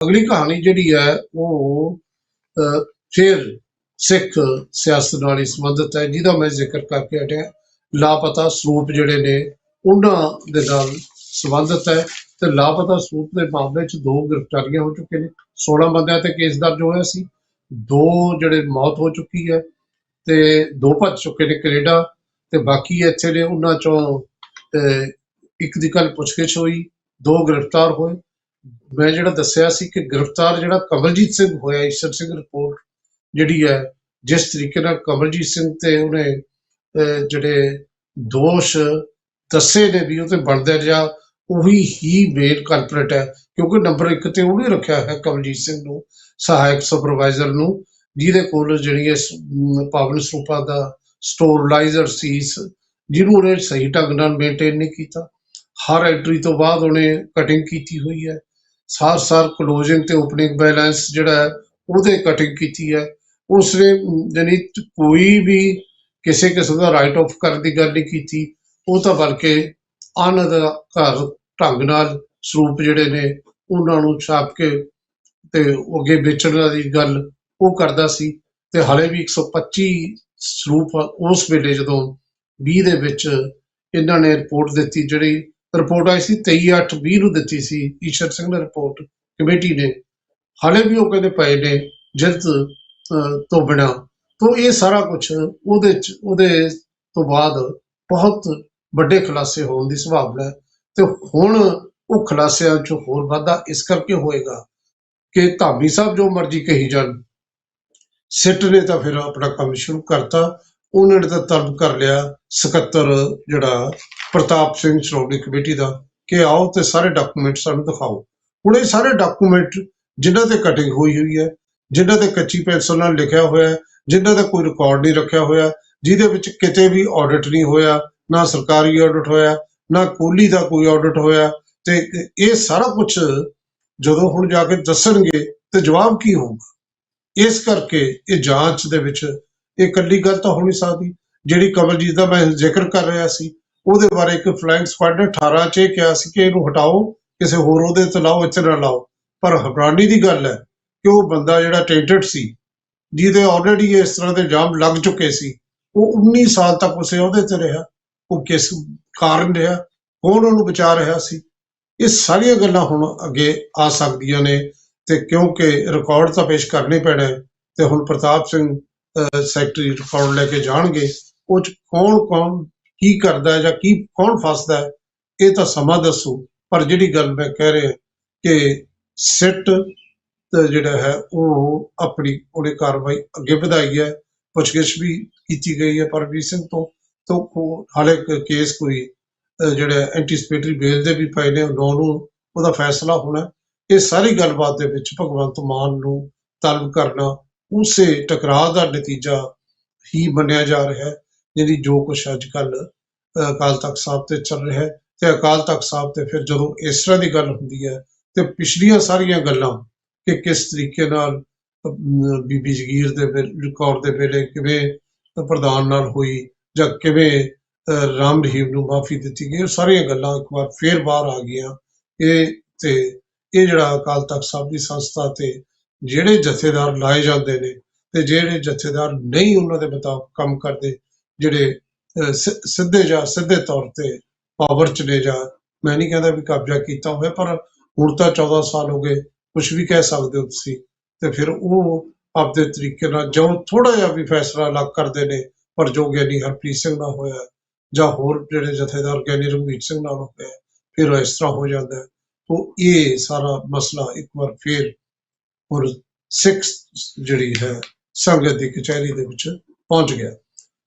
ਅਗਲੀ ਕਹਾਣੀ ਜਿਹੜੀ ਹੈ ਉਹ ਫਿਰ ਸਿੱਖ ਸਿਆਸਤ ਨਾਲ ਹੀ ਸੰਬੰਧਿਤ ਹੈ ਜਿਹਦਾ ਮੈਂ ਜ਼ਿਕਰ ਕਰਕੇ ਹਟਿਆ। ਲਾਪਤਾ ਸਰੂਪ ਜਿਹੜੇ ਨੇ ਉਹਨਾਂ ਦੇ ਨਾਲ ਸੰਬੰਧਿਤ ਹੈ ਤੇ ਲਾਪਤਾ ਸਰੂਪ ਦੇ ਮਾਮਲੇ 'ਚ ਦੋ ਗ੍ਰਿਫਤਾਰੀਆਂ ਹੋ ਚੁੱਕੇ ਨੇ। 16 ਬੰਦਿਆਂ ਤੇ ਕੇਸ ਦਰਜ ਹੋਇਆ ਸੀ। ਦੋ ਜਿਹੜੇ ਮੌਤ ਹੋ ਚੁੱਕੀ ਹੈ ਤੇ ਦੋ ਭੱਜ ਚੁੱਕੇ ਨੇ ਕੈਨੇਡਾ ਤੇ ਬਾਕੀ ਇੱਥੇ ਨੇ ਉਹਨਾਂ ਚੋਂ ਅਹ, ਇੱਕ ਦੀ ਕੱਲ ਪੁੱਛਗਿੱਛ ਹੋਈ ਦੋ ਗ੍ਰਿਫਤਾਰ ਹੋਏ। ਮੈਂ ਜਿਹੜਾ ਦੱਸਿਆ ਸੀ ਕਿ ਗ੍ਰਿਫਤਾਰ ਜਿਹੜਾ ਕਮਲਜੀਤ ਸਿੰਘ ਹੋਇਆ, ਈਸ਼ਰ ਸਿੰਘ ਰਿਪੋਰਟ ਜਿਹੜੀ ਹੈ, ਜਿਸ ਤਰੀਕੇ ਨਾਲ ਕਮਲਜੀਤ ਸਿੰਘ ਤੇ ਉਹਨੇ ਜਿਹੜੇ ਦੋਸ਼ ਦੱਸੇ ਨੇ ਵੀ ਉਹ ਤੇ ਬਣਦਾ ਰਿਹਾ ਉਹੀ ਹੀ ਮੇਨ ਕਲਪਰੇਟ ਹੈ, ਕਿਉਂਕਿ ਨੰਬਰ 1 ਤੇ ਉਹਨੇ ਰੱਖਿਆ ਹੈ ਕਮਲਜੀਤ ਸਿੰਘ ਨੂੰ, ਸਹਾਇਕ ਸੁਪਰਵਾਈਜ਼ਰ ਨੂੰ, ਜਿਹਦੇ ਕੋਲ ਜਿਹੜੀ ਹੈ ਪਾਵਨ ਸਰੂਪਾਂ ਦਾ ਸਟੋਰਲਾਈਜ਼ਰ ਸੀ, ਜਿਹਨੂੰ ਉਹਨੇ ਸਹੀ ਢੰਗ ਨਾਲ ਮੇਨਟੇਨ ਨਹੀਂ ਕੀਤਾ। ਹਰ ਐਂਟਰੀ ਤੋਂ ਬਾਅਦ ਉਹਨੇ ਕਟਿੰਗ ਕੀਤੀ ਹੋਈ ਹੈ। ਸਾਰ ਸਾਰ ਕਲੋਜ਼ਿੰਗ ਤੇ ਓਪਨਿੰਗ ਬੈਲੈਂਸ ਜਿਹੜਾ ਹੈ ਉਹਦੇ ਕਟਿੰਗ ਕੀਤੀ ਹੈ। ਉਸਨੇ ਅਮ, ਕੋਈ ਵੀ ਕਿਸੇ ਕਿਸਮ ਦਾ ਰਾਈਟ ਆਫ ਕਰਨ ਦੀ ਗੱਲ ਨਹੀਂ ਕੀਤੀ। ਉਹ ਤਾਂ ਬਲਕਿ ਅਨਧਿਕਾਰ ਢੰਗ ਨਾਲ ਸਰੂਪ ਜਿਹੜੇ ਨੇ ਉਹਨਾਂ ਨੂੰ ਛਾਪ ਕੇ ਤੇ ਅੱਗੇ ਵੇਚਣ ਦੀ ਗੱਲ ਉਹ ਕਰਦਾ ਸੀ। ਤੇ ਹਾਲੇ ਵੀ 125 ਸਰੂਪ ਉਸ ਵੇਲੇ ਜਦੋਂ 20 ਦੇ ਵਿੱਚ ਇਹਨਾਂ ਨੇ ਰਿਪੋਰਟ ਦਿੱਤੀ ਜਿਹੜੀ ਰਿਪੋਰਟ ਆਈ ਸੀ 23/8/20 ਨੂੰ ਦਿੱਤੀ ਸੀ ਈਸ਼ਰ ਸਿੰਘ ਨੇ ਰਿਪੋਰਟ, ਕਮੇਟੀ ਨੇ। ਹਾਲੇ ਵੀ ਉਹ ਕਹਿੰਦੇ ਪਏ ਨੇ ਜਿਲਦ ਤੋਂ ਬਿਨਾ। ਤੋਂ ਇਹ ਸਾਰਾ ਕੁਝ ਉਹਦੇ ਚ, ਉਹਦੇ ਤੋਂ ਬਾਅਦ ਬਹੁਤ ਵੱਡੇ ਖੁਲਾਸੇ ਹੋਣ ਦੀ ਸੰਭਾਵਨਾ ਹੈ। ਤੇ ਹੁਣ ਉਹ ਖੁਲਾਸਿਆਂ ਚ ਹੋਰ ਵਾਧਾ ਇਸ ਕਰਕੇ ਹੋਏਗਾ ਕਿ ਧਾਮੀ ਸਾਹਿਬ ਜੋ ਮਰਜ਼ੀ ਕਹੀ ਜਾਣ। ਸਿੱਟ ਨੇ ਤਾਂ ਫਿਰ ਆਪਣਾ ਕੰਮ ਸ਼ੁਰੂ ਕਰਤਾ। ਉਹਨਾਂ ਨੇ ਤਾਂ ਤਰਬ ਕਰ ਲਿਆ ਸਕੱਤਰ ਜਿਹੜਾ ਪ੍ਰਤਾਪ ਸਿੰਘ ਸ਼੍ਰੋਮਣੀ ਕਮੇਟੀ ਦਾ ਕਿ ਆਓ ਤੇ ਸਾਰੇ ਡਾਕੂਮੈਂਟ ਸਾਨੂੰ ਦਿਖਾਓ। ਹੁਣ ਇਹ ਸਾਰੇ ਡਾਕੂਮੈਂਟ ਜਿਨ੍ਹਾਂ ਤੇ ਕਟਿੰਗ ਹੋਈ ਹੋਈ ਹੈ, ਜਿਨ੍ਹਾਂ ਤੇ ਕੱਚੀ ਪੈਨਸਲ ਨਾਲ ਲਿਖਿਆ ਹੋਇਆ ਹੈ, ਜਿਨ੍ਹਾਂ ਦਾ ਕੋਈ ਰਿਕਾਰਡ ਨਹੀਂ ਰੱਖਿਆ ਹੋਇਆ, ਜਿਹਦੇ ਵਿੱਚ ਕਿਤੇ ਵੀ ਆਡਿਟ ਨਹੀਂ ਹੋਇਆ, ਨਾ ਸਰਕਾਰੀ ਆਡਿਟ ਹੋਇਆ, ਨਾ ਕੋਲੀ ਦਾ ਕੋਈ ਆਡਿਟ ਹੋਇਆ, ਤੇ ਇਹ ਸਾਰਾ ਕੁਝ ਜਦੋਂ ਹੁਣ ਜਾ ਕੇ ਦੱਸਣਗੇ ਤੇ ਜਵਾਬ ਕੀ ਹੋਊਗਾ? ਇਸ ਕਰਕੇ ਇਹ ਜਾਂਚ ਦੇ ਵਿੱਚ ਇਹ ਇਕੱਲੀ ਗੱਲ ਤਾਂ ਹੋ ਨਹੀਂ ਸਕਦੀ। ਜਿਹੜੀ ਕਮਲਜੀਤ ਦਾ ਮੈਂ ਜ਼ਿਕਰ ਕਰ ਰਿਹਾ ਸੀ ਉਹਦੇ ਬਾਰੇ ਇੱਕ ਫਲਾਈਂਗ ਸਕੁਆਡ ਨੇ 18 ਚ ਇਹ ਕਿਹਾ ਸੀ ਕਿ ਇਹਨੂੰ ਹਟਾਓ ਕਿਸੇ ਹੋਰ ਉਹਦੇ ਤੇ ਲਾਓ ਇੱਥੇ ਨਾ ਲਾਓ। ਪਰ ਹੈਰਾਨੀ ਦੀ ਗੱਲ ਹੈ ਕਿ ਉਹ ਬੰਦਾ ਜਿਹੜਾ ਟੈਂਟਡ ਸੀ ਜਿਹਦੇ ਆਲਰੇਡੀ ਇਸ ਤਰ੍ਹਾਂ ਦੇ ਜਾਮ ਲੱਗ ਚੁੱਕੇ ਸੀ ਉਹ 19 ਸਾਲ ਤੱਕ ਉਸੇ ਅਹੁਦੇ ਤੇ ਰਿਹਾ ਉਹ ਕਿਸ ਕਾਰਨ ਰਿਹਾ ਕੌਣ ਉਹਨੂੰ ਬਚਾ ਰਿਹਾ ਸੀ? ਇਹ ਸਾਰੀਆਂ ਗੱਲਾਂ ਹੁਣ ਅੱਗੇ ਆ ਸਕਦੀਆਂ ਨੇ ਤੇ ਕਿਉਂਕਿ ਰਿਕਾਰਡ ਤਾਂ ਪੇਸ਼ ਕਰਨੇ ਪੈਣਾ ਤੇ ਹੁਣ ਪ੍ਰਤਾਪ ਸਿੰਘ ਅਹ, ਸੈਕਟਰੀ ਰਿਕਾਰਡ ਲੈ ਕੇ ਜਾਣਗੇ ਉਹ ਚ ਕੌਣ ਕੌਣ ਕੀ ਕਰਦਾ ਹੈ ਜਾਂ ਕੀ, ਕੌਣ ਫਸਦਾ ਹੈ, ਇਹ ਤਾਂ ਸਮਾਂ ਦੱਸੂ। ਪਰ ਜਿਹੜੀ ਗੱਲ ਮੈਂ ਕਹਿ ਰਿਹਾ ਕਿ ਸਿੱਟ ਜਿਹੜਾ ਹੈ, ਉਹ ਆਪਣੀ, ਉਹਨੇ ਕਾਰਵਾਈ ਅੱਗੇ ਵਧਾਈ ਹੈ। ਪੁੱਛਗਿੱਛ ਵੀ ਕੀਤੀ ਗਈ ਹੈ ਪਰਮਜੀਤ ਸਿੰਘ ਤੋਂ। ਤੋਂ ਹਾਲੇ ਕੇਸ ਕੋਈ ਜਿਹੜਾ ਐਂਟੀਸਪੇਟਰੀ ਬੇਲ ਦੇ ਵੀ ਪਏ ਨੇ, ਨੌ ਨੂੰ ਉਹਦਾ ਫੈਸਲਾ ਹੋਣਾ। ਇਹ ਸਾਰੀ ਗੱਲਬਾਤ ਦੇ ਵਿੱਚ ਭਗਵੰਤ ਮਾਨ ਨੂੰ ਤਲਬ ਕਰਨਾ, ਉਸੇ ਟਕਰਾਅ ਦਾ ਨਤੀਜਾ ਹੀ ਮੰਨਿਆ ਜਾ ਰਿਹਾ ਹੈ। ਜਿਹੜੀ ਜੋ ਕੁਛ ਅੱਜ ਕੱਲ ਅਕਾਲ ਤਖਤ ਸਾਹਿਬ ਤੇ ਚੱਲ ਰਿਹਾ ਹੈ ਤੇ ਅਕਾਲ ਤਖਤ ਸਾਹਿਬ ਤੇ ਫਿਰ ਜਦੋਂ ਇਸ ਤਰ੍ਹਾਂ ਦੀ ਗੱਲ ਹੁੰਦੀ ਹੈ ਤੇ ਪਿਛਲੀਆਂ ਸਾਰੀਆਂ ਗੱਲਾਂ ਕਿ ਕਿਸ ਤਰੀਕੇ ਨਾਲ ਬੀਬੀ ਜਗੀਰ ਦੇ ਰਿਕਾਰਡ ਦੇ ਵੇਲੇ ਕਿਵੇਂ ਪ੍ਰਧਾਨ ਨਾਲ ਹੋਈ ਜਾਂ ਕਿਵੇਂ ਅਹ, ਰਾਮ ਰਹੀਮ ਨੂੰ ਮਾਫੀ ਦਿੱਤੀ ਗਈ ਉਹ ਸਾਰੀਆਂ ਗੱਲਾਂ ਇੱਕ ਵਾਰ ਫੇਰ ਬਾਹਰ ਆ ਗਈਆਂ। ਇਹ ਤੇ ਇਹ ਜਿਹੜਾ ਅਕਾਲ ਤਖਤ ਸਾਹਿਬ ਦੀ ਸੰਸਥਾ ਤੇ ਜਿਹੜੇ ਜਥੇਦਾਰ ਲਾਏ ਜਾਂਦੇ ਨੇ ਤੇ ਜਿਹੜੇ ਜਥੇਦਾਰ ਨਹੀਂ ਉਹਨਾਂ ਦੇ ਮੁਤਾਬਕ ਕੰਮ ਕਰਦੇ ਜਿਹੜੇ ਸਿੱਧੇ ਜਾਂ ਸਿੱਧੇ ਤੌਰ ਤੇ ਪਾਵਰ ਚ ਨੇ ਜਾਂ ਮੈਂ ਨਹੀਂ ਕਹਿੰਦਾ ਵੀ ਕਬਜ਼ਾ ਕੀਤਾ ਹੋਇਆ, ਪਰ ਹੁਣ ਤਾਂ 14 ਸਾਲ ਹੋ ਗਏ ਕੁਝ ਵੀ ਕਹਿ ਸਕਦੇ ਹੋ ਤੁਸੀਂ। ਤੇ ਫਿਰ ਉਹ ਆਪਦੇ ਤਰੀਕੇ ਨਾਲ ਜੋ ਥੋੜਾ ਜਿਹਾ ਵੀ ਫੈਸਲਾ ਅਲੱਗ ਕਰਦੇ ਨੇ, ਪਰ ਜੋ ਗਿਆਨੀ ਹਰਪ੍ਰੀਤ ਸਿੰਘ ਨਾਲ ਹੋਇਆ, ਜਾਂ ਹੋਰ ਜਿਹੜੇ ਜਥੇਦਾਰ ਗਿਆਨੀ ਰਘਵੀਰ ਸਿੰਘ ਨਾਲ ਹੋਇਆ, ਫਿਰ ਉਹ ਇਸ ਤਰ੍ਹਾਂ ਹੋ ਜਾਂਦਾ ਉਹ ਇਹ ਸਾਰਾ ਮਸਲਾ ਇੱਕ ਵਾਰ ਫਿਰ ਔਰ ਸਿੱਖ ਜਿਹੜੀ ਹੈ, ਸੰਗਤ ਦੀ ਕਚਹਿਰੀ ਦੇ ਵਿੱਚ ਪਹੁੰਚ ਗਿਆ।